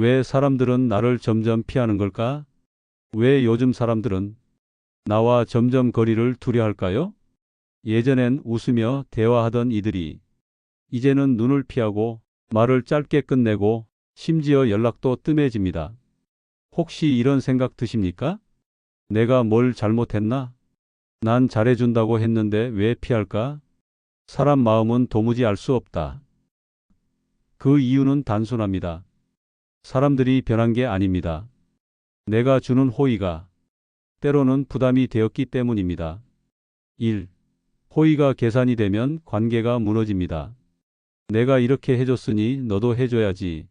왜 사람들은 나를 점점 피하는 걸까? 왜 요즘 사람들은 나와 점점 거리를 두려 할까요? 예전엔 웃으며 대화하던 이들이 이제는 눈을 피하고 말을 짧게 끝내고 심지어 연락도 뜸해집니다. 혹시 이런 생각 드십니까? 내가 뭘 잘못했나? 난 잘해준다고 했는데 왜 피할까? 사람 마음은 도무지 알 수 없다. 그 이유는 단순합니다. 사람들이 변한 게 아닙니다. 내가 주는 호의가 때로는 부담이 되었기 때문입니다. 1. 호의가 계산이 되면 관계가 무너집니다. 내가 이렇게 해줬으니 너도 해줘야지.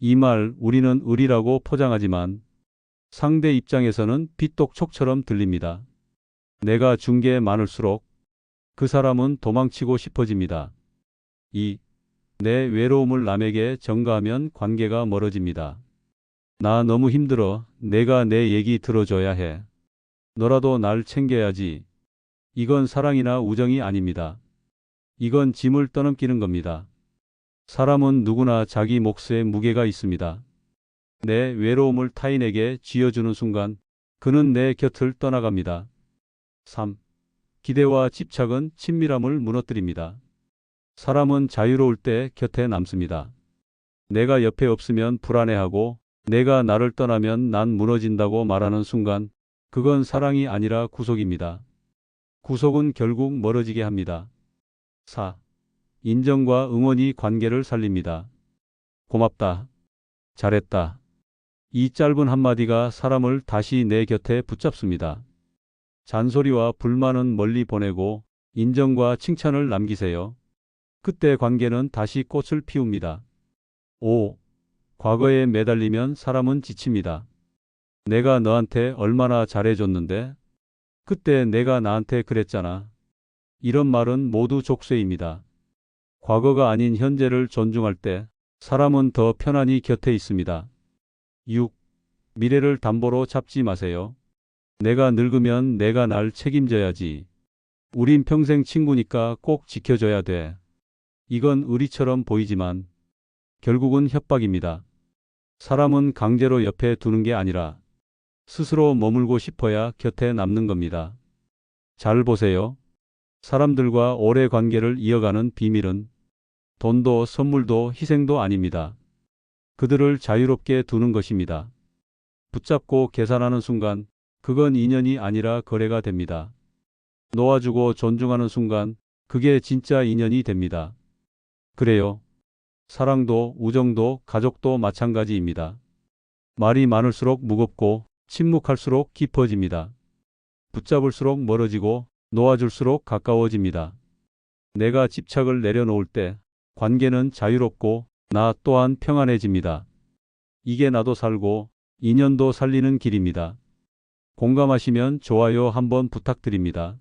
이 말 우리는 의리라고 포장하지만 상대 입장에서는 빗독촉처럼 들립니다. 내가 준 게 많을수록 그 사람은 도망치고 싶어집니다. 2. 내 외로움을 남에게 전가하면 관계가 멀어집니다. 나 너무 힘들어. 내가 내 얘기 들어줘야 해. 너라도 날 챙겨야지. 이건 사랑이나 우정이 아닙니다. 이건 짐을 떠넘기는 겁니다. 사람은 누구나 자기 몫에 무게가 있습니다. 내 외로움을 타인에게 쥐어주는 순간 그는 내 곁을 떠나갑니다. 3. 기대와 집착은 친밀함을 무너뜨립니다. 사람은 자유로울 때 곁에 남습니다. 내가 옆에 없으면 불안해하고 내가 나를 떠나면 난 무너진다고 말하는 순간 그건 사랑이 아니라 구속입니다. 구속은 결국 멀어지게 합니다. 4. 인정과 응원이 관계를 살립니다. 고맙다. 잘했다. 이 짧은 한마디가 사람을 다시 내 곁에 붙잡습니다. 잔소리와 불만은 멀리 보내고 인정과 칭찬을 남기세요. 그때 관계는 다시 꽃을 피웁니다. 5. 과거에 매달리면 사람은 지칩니다. 내가 너한테 얼마나 잘해줬는데? 그때 내가 나한테 그랬잖아. 이런 말은 모두 족쇄입니다. 과거가 아닌 현재를 존중할 때 사람은 더 편안히 곁에 있습니다. 6. 미래를 담보로 잡지 마세요. 내가 늙으면 내가 날 책임져야지. 우린 평생 친구니까 꼭 지켜줘야 돼. 이건 의리처럼 보이지만 결국은 협박입니다. 사람은 강제로 옆에 두는 게 아니라 스스로 머물고 싶어야 곁에 남는 겁니다. 잘 보세요. 사람들과 오래 관계를 이어가는 비밀은 돈도 선물도 희생도 아닙니다. 그들을 자유롭게 두는 것입니다. 붙잡고 계산하는 순간 그건 인연이 아니라 거래가 됩니다. 놓아주고 존중하는 순간 그게 진짜 인연이 됩니다. 그래요. 사랑도 우정도 가족도 마찬가지입니다. 말이 많을수록 무겁고 침묵할수록 깊어집니다. 붙잡을수록 멀어지고 놓아줄수록 가까워집니다. 내가 집착을 내려놓을 때 관계는 자유롭고 나 또한 평안해집니다. 이게 나도 살고 인연도 살리는 길입니다. 공감하시면 좋아요 한번 부탁드립니다.